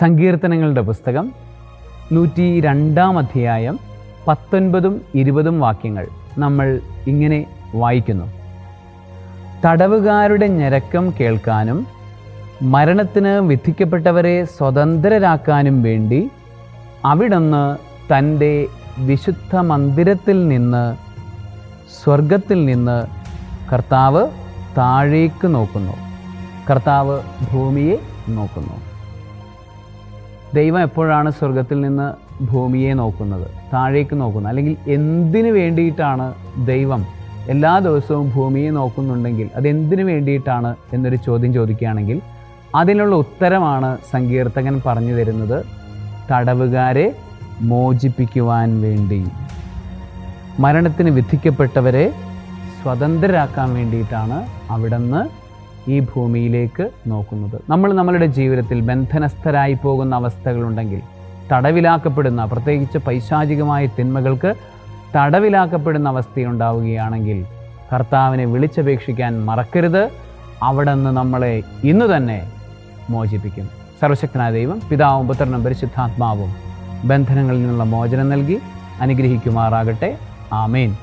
സങ്കീർത്തനങ്ങളുടെ പുസ്തകം നൂറ്റി രണ്ടാം അധ്യായം പത്തൊൻപതും ഇരുപതും വാക്യങ്ങൾ നമ്മൾ ഇങ്ങനെ വായിക്കുന്നു. തടവുകാരുടെ ഞരക്കം കേൾക്കാനും മരണത്തിന് വിധിക്കപ്പെട്ടവരെ സ്വതന്ത്രരാക്കാനും വേണ്ടി അവിടുന്ന് തന്റെ വിശുദ്ധ മന്ദിരത്തിൽ നിന്ന് സ്വർഗത്തിൽ നിന്ന് കർത്താവ് താഴേക്ക് നോക്കുന്നു. കർത്താവ് ഭൂമിയെ നോക്കുന്നു. ദൈവം എപ്പോഴാണ് സ്വർഗത്തിൽ നിന്ന് ഭൂമിയെ നോക്കുന്നത് താഴേക്ക് നോക്കുന്നത്? അല്ലെങ്കിൽ എന്തിനു വേണ്ടിയിട്ടാണ് ദൈവം എല്ലാ ദിവസവും ഭൂമിയെ നോക്കുന്നുണ്ടെങ്കിൽ അതെന്തിനു വേണ്ടിയിട്ടാണ് എന്നൊരു ചോദ്യം ചോദിക്കുകയാണെങ്കിൽ അതിനുള്ള ഉത്തരമാണ് സങ്കീർത്തകൻ പറഞ്ഞു തരുന്നത് തടവുകാരെ മോചിപ്പിക്കുവാൻ വേണ്ടി. മരണത്തിന് വിധിക്കപ്പെട്ടവരെ സ്വതന്ത്രരാക്കാൻ വേണ്ടിയിട്ടാണ് അവിടുന്ന് ഈ ഭൂമിയിലേക്ക് നോക്കുന്നത്. നമ്മൾ നമ്മളുടെ ജീവിതത്തിൽ ബന്ധനസ്ഥരായി പോകുന്ന അവസ്ഥകളുണ്ടെങ്കിൽ തടവിലാക്കപ്പെടുന്ന പ്രത്യേകിച്ച് പൈശാചികമായ തിന്മകൾക്ക് തടവിലാക്കപ്പെടുന്ന അവസ്ഥയുണ്ടാവുകയാണെങ്കിൽ കർത്താവിനെ വിളിച്ചപേക്ഷിക്കാൻ മറക്കരുത്. അവിടെ നിന്ന് നമ്മളെ ഇന്ന് തന്നെ മോചിപ്പിക്കും. സർവശക്തനായ ദൈവം പിതാവും പുത്രനും പരിശുദ്ധാത്മാവും ബന്ധനങ്ങളിൽ നിന്നുള്ള മോചനം നൽകി അനുഗ്രഹിക്കുമാറാകട്ടെ. ആമേൻ.